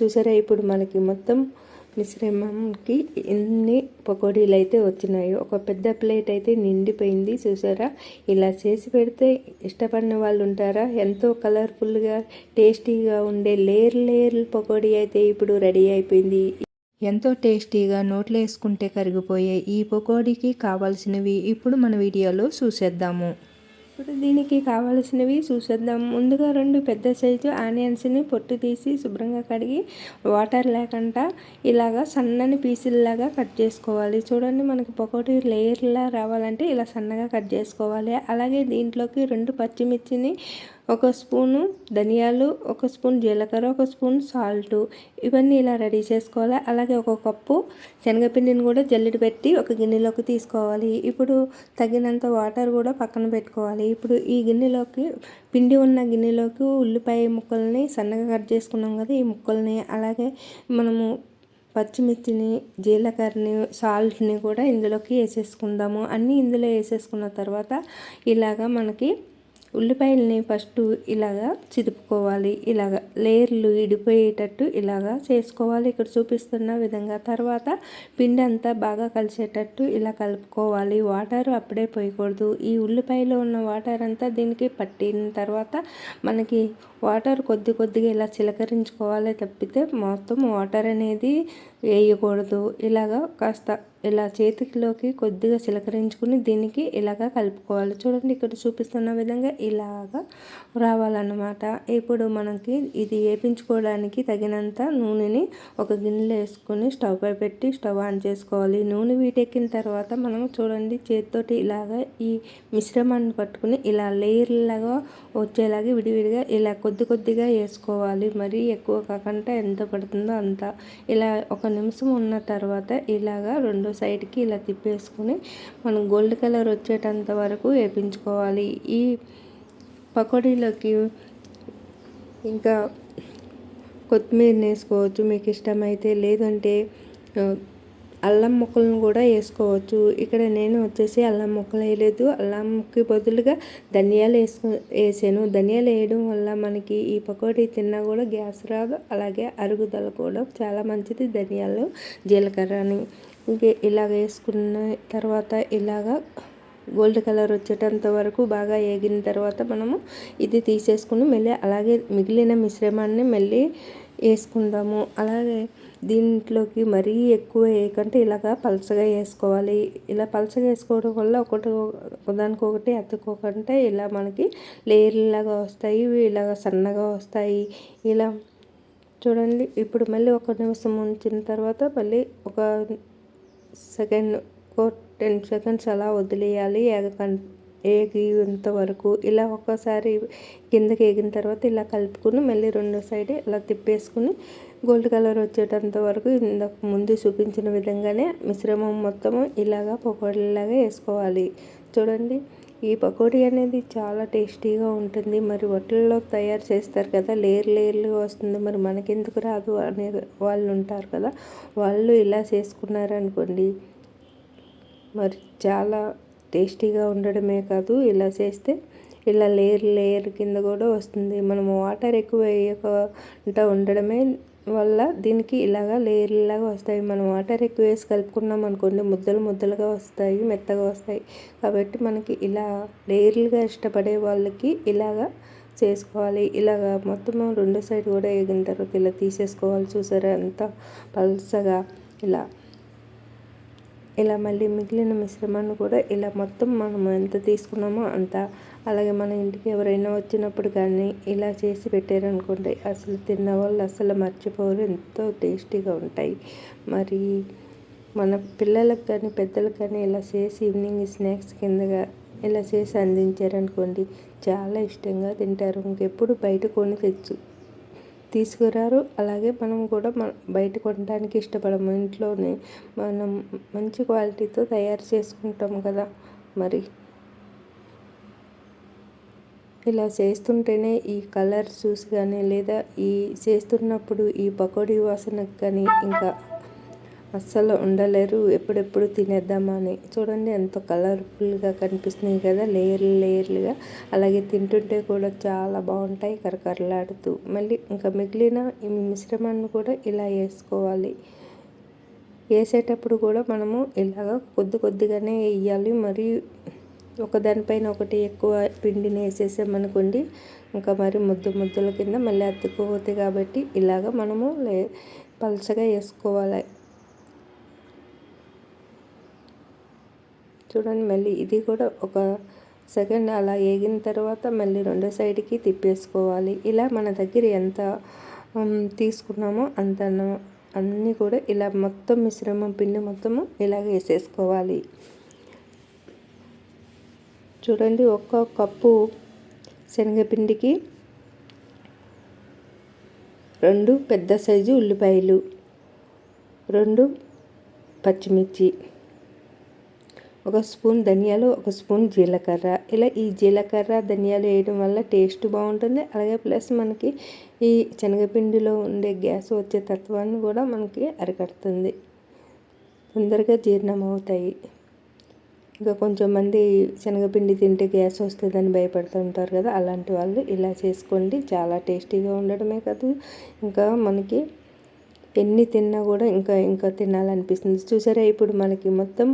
చూసారా ఇప్పుడు మనకి మొత్తం మిశ్రమంకి ఎన్ని పకోడీలు అయితే వచ్చినాయి ఒక పెద్ద ప్లేట్ అయితే నిండిపోయింది. చూసారా ఇలా చేసి పెడితే ఇష్టపడిన వాళ్ళు ఉంటారా? ఎంతో కలర్ఫుల్గా టేస్టీగా ఉండే లేయర్ లేయర్ పకోడీ అయితే ఇప్పుడు రెడీ అయిపోయింది. ఎంతో టేస్టీగా నోట్లో వేసుకుంటే కరిగిపోయే ఈ పకోడీకి కావాల్సినవి ఇప్పుడు మన వీడియోలో చూసేద్దాము. ఇప్పుడు దీనికి కావాల్సినవి చూసేద్దాం. ముందుగా రెండు పెద్ద సైజు ఆనియన్స్ని పొట్టు తీసి శుభ్రంగా కడిగి వాటర్ లేకుండా ఇలాగా సన్నని పీసుల్లాగా కట్ చేసుకోవాలి. చూడండి మనకి పొకోటి లేయర్లా రావాలంటే ఇలా సన్నగా కట్ చేసుకోవాలి. అలాగే దీంట్లోకి రెండు పచ్చిమిర్చిని ఒక స్పూను ధనియాలు ఒక స్పూన్ జీలకర్ర ఒక స్పూన్ సాల్ట్. ఇవన్నీ ఇలా రెడీ చేసుకోవాలి. అలాగే ఒక కప్పు శనగపిండిని కూడా జల్లెడ పెట్టి ఒక గిన్నెలోకి తీసుకోవాలి. ఇప్పుడు తగినంత వాటర్ కూడా పక్కన పెట్టుకోవాలి. ఇప్పుడు ఈ గిన్నెలోకి పిండి ఉన్న గిన్నెలోకి ఉల్లిపాయ ముక్కల్ని సన్నగా కట్ చేసుకున్నాం కదా ఈ ముక్కల్ని. అలాగే మనము పచ్చిమిర్చిని జీలకర్రని సాల్ట్ని కూడా ఇందులోకి వేసేసుకుందాము. అన్నీ ఇందులో వేసేసుకున్న తర్వాత ఇలాగా మనకి ఉల్లిపాయలని ఫస్ట్ ఇలాగా చిదుపుకోవాలి. ఇలాగ లేయర్లు ఇడిపోయేటట్టు ఇలాగా చేసుకోవాలి. ఇక్కడ చూపిస్తున్న విధంగా తర్వాత పిండి అంతా బాగా కలిసేటట్టు ఇలా కలుపుకోవాలి. వాటర్ అప్పుడే పోయకూడదు. ఈ ఉల్లిపాయలో ఉన్న వాటర్ అంతా దీనికి పట్టిన తర్వాత మనకి వాటర్ కొద్ది కొద్దిగా ఇలా చిలకరించుకోవాలి తప్పితే మొత్తం వాటర్ అనేది వేయకూడదు. ఇలాగా కాస్త ఇలా చేతిలోకి కొద్దిగా చిలకరించుకుని దీనికి ఇలాగా కలుపుకోవాలి. చూడండి ఇక్కడ చూపిస్తున్న విధంగా ఇలాగా రావాలన్నమాట. ఇప్పుడు మనకి ఇది వేపించుకోవడానికి తగినంత నూనెని ఒక గిన్నెలో వేసుకొని స్టవ్ పై పెట్టి స్టవ్ ఆన్ చేసుకోవాలి. నూనె వీటెక్కిన తర్వాత మనం చూడండి చేతితోటి ఇలాగా ఈ మిశ్రమాన్ని పట్టుకుని ఇలా లేయర్ లాగా వచ్చేలాగా విడివిడిగా ఇలా కొద్ది కొద్దిగా వేసుకోవాలి. మరీ ఎక్కువ కాకుండా ఎంత పడుతుందో అంత. ఇలా ఒక నిమిషం ఉన్న తర్వాత ఇలాగా రెండు సైడ్కి ఇలా తిప్పేసుకొని మనం గోల్డ్ కలర్ వచ్చేటంత వరకు వేపించుకోవాలి. ఈ పకోడీలోకి ఇంకా కొత్తిమీర వేసుకోవచ్చు. మీకు ఇష్టమైతే లేదంటే అల్లం ముక్కలను కూడా వేసుకోవచ్చు. ఇక్కడ నేను వచ్చేసి అల్లం ముక్కలు వేయలేదు. అల్లంకి బదులుగా ధనియాలు వేసుకు వేసాను. ధనియాలు వేయడం వల్ల మనకి ఈ పకోడీ తిన్నా కూడా గ్యాస్ రాదు. అలాగే అరుగుదల కూడా చాలా మంచిది. ధనియాలు జీలకర్రని ఇంకే ఇలాగ వేసుకున్న తర్వాత ఇలాగ గోల్డ్ కలర్ వచ్చేటంత వరకు బాగా వేగిన తర్వాత మనము ఇది తీసేసుకుని మళ్ళీ అలాగే మిగిలిన మిశ్రమాన్ని మళ్ళీ వేసుకుందాము. అలాగే దీంట్లోకి మరీ ఎక్కువ వేయకంటే ఇలాగా పలచగా వేసుకోవాలి. ఇలా పలచగా వేసుకోవడం వల్ల ఒకటి ఒకదానికొకటి అతుక్కోకుంటే ఇలా మనకి లేయర్లాగా వస్తాయి ఇలాగ సన్నగా వస్తాయి. ఇలా చూడండి. ఇప్పుడు మళ్ళీ ఒక నిమిషం ఉంచిన తర్వాత మళ్ళీ ఒక సెకండ్ ఒక టెన్ సెకండ్స్ అలా వదిలేయాలి. ఏగకం ఏగేంత వరకు ఇలా ఒక్కసారి కిందకి ఎగిన తర్వాత ఇలా కలుపుకుని మళ్ళీ రెండో సైడ్ ఇలా తిప్పేసుకుని గోల్డ్ కలర్ వచ్చేటంత వరకు ఇంతకు ముందు చూపించిన విధంగానే మిశ్రమం మొత్తము ఇలాగా పకోడీలాగా వేసుకోవాలి. చూడండి ఈ పకోడీ అనేది చాలా టేస్టీగా ఉంటుంది. మరి హోటల్లో తయారు చేస్తారు కదా లేయర్ లేయర్లుగా వస్తుంది. మరి మనకెందుకు రాదు అనే వాళ్ళు ఉంటారు కదా వాళ్ళు ఇలా చేసుకున్నారనుకోండి మరి చాలా టేస్టీగా ఉండడమే కాదు ఇలా చేస్తే ఇలా లేయర్ లేయర్ కింద కూడా వస్తుంది. మనము వాటర్ ఎక్కువ వేయకుండా ఉండడమే వల్ల దీనికి ఇలాగా లేయర్లాగా వస్తాయి. మనం వాటర్ ఎక్కువ వేసి కలుపుకున్నాం అనుకోండి ముద్దలు ముద్దలుగా వస్తాయి మెత్తగా వస్తాయి. కాబట్టి మనకి ఇలా లేయర్లుగా ఇష్టపడే వాళ్ళకి ఇలాగా చేసుకోవాలి. ఇలాగ మొత్తం రెండు సైడ్ కూడా వేగిన తర్వాత ఇలా తీసేసుకోవాలి. చూసారా ఎంత పల్సగా ఇలా ఇలా మళ్ళీ మిగిలిన మిశ్రమాన్ని కూడా ఇలా మొత్తం మనం ఎంత తీసుకున్నామో అంత. అలాగే మన ఇంటికి ఎవరైనా వచ్చినప్పుడు కానీ ఇలా చేసి పెట్టారనుకోండి అసలు తిన్న వాళ్ళు అసలు మర్చిపోరు. ఎంతో టేస్టీగా ఉంటాయి. మరి మన పిల్లలకు కానీ పెద్దలకు కానీ ఇలా చేసి ఈవినింగ్ స్నాక్స్ కిందగా ఇలా చేసి అందించారనుకోండి చాలా ఇష్టంగా తింటారు. ఇంకెప్పుడు బయట కొని తెచ్చు. తీసుకురారు. అలాగే మనం కూడా మన బయట కొనడానికి ఇష్టపడము. ఇంట్లోనే మనం మంచి క్వాలిటీతో తయారు చేసుకుంటాం కదా మరి. ఇలా చేస్తుంటేనే ఈ కలర్ చూసి కానీ లేదా ఈ చేస్తున్నప్పుడు ఈ పకోడీ వాసనకు కానీ ఇంకా అస్సలు ఉండలేరు ఎప్పుడెప్పుడు తినేద్దామని. చూడండి ఎంత కలర్ఫుల్గా కనిపిస్తున్నాయి కదా లేయర్లు లేయర్లుగా. అలాగే తింటుంటే కూడా చాలా బాగుంటాయి కరకరలాడుతూ. మళ్ళీ ఇంకా మిగిలిన ఈ మిశ్రమాన్ని కూడా ఇలా వేసుకోవాలి. వేసేటప్పుడు కూడా మనము ఇలాగ కొద్ది కొద్దిగానే వేయాలి. మరి ఒకదానిపైన ఒకటి ఎక్కువ పిండిని వేసేసామనుకోండి ఇంకా మరి ముద్దు ముద్దల కింద మళ్ళీ అతుక్కుపోతాయి కాబట్టి ఇలాగ మనము లే పలచగా వేసుకోవాలి. చూడండి మళ్ళీ ఇది కూడా ఒక సెకండ్ అలా వేగిన తర్వాత మళ్ళీ రెండో సైడ్కి తిప్పేసుకోవాలి. ఇలా మన దగ్గర ఎంత తీసుకున్నామో అంత అన్నీ కూడా ఇలా మొత్తం మిశ్రమం పిండి మొత్తము ఇలాగ వేసేసుకోవాలి. చూడండి ఒక్క కప్పు శనగపిండికి రెండు పెద్ద సైజు ఉల్లిపాయలు రెండు పచ్చిమిర్చి. ఒక స్పూన్ ధనియాలు ఒక స్పూన్ జీలకర్ర. ఇలా ఈ జీలకర్ర ధనియాలు వేయడం వల్ల టేస్ట్ బాగుంటుంది. అలాగే ప్లస్ మనకి ఈ శనగపిండిలో ఉండే గ్యాస్ వచ్చే తత్వాన్ని కూడా మనకి అరికడుతుంది. తొందరగా జీర్ణం అవుతాయి ఇంకా కొంచెం మంది శనగపిండి తింటే గ్యాస్ వస్తుందని భయపడుతూ ఉంటారు కదా అలాంటి వాళ్ళు ఇలా చేసుకోండి. చాలా టేస్టీగా ఉండడమే కాదు. ఇంకా మనకి ఎన్ని తిన్నా కూడా ఇంకా ఇంకా తినాలనిపిస్తుంది. చూసారా ఇప్పుడు మనకి మొత్తం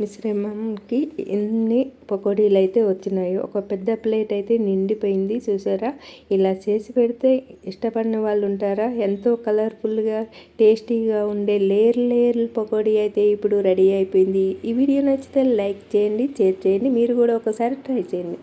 మిశ్రమంకి ఎన్ని పకోడీలు అయితే వచ్చినాయో ఒక పెద్ద ప్లేట్ అయితే నిండిపోయింది చూసారా? ఇలా చేసి పెడితే ఇష్టపడిన వాళ్ళు ఉంటారా ఎంతో కలర్ఫుల్గా టేస్టీగా ఉండే లేయర్ లేయర్ పకోడీ అయితే ఇప్పుడు రెడీ అయిపోయింది. ఈ వీడియో నచ్చితే లైక్ చేయండి షేర్ చేయండి మీరు కూడా ఒకసారి ట్రై చేయండి.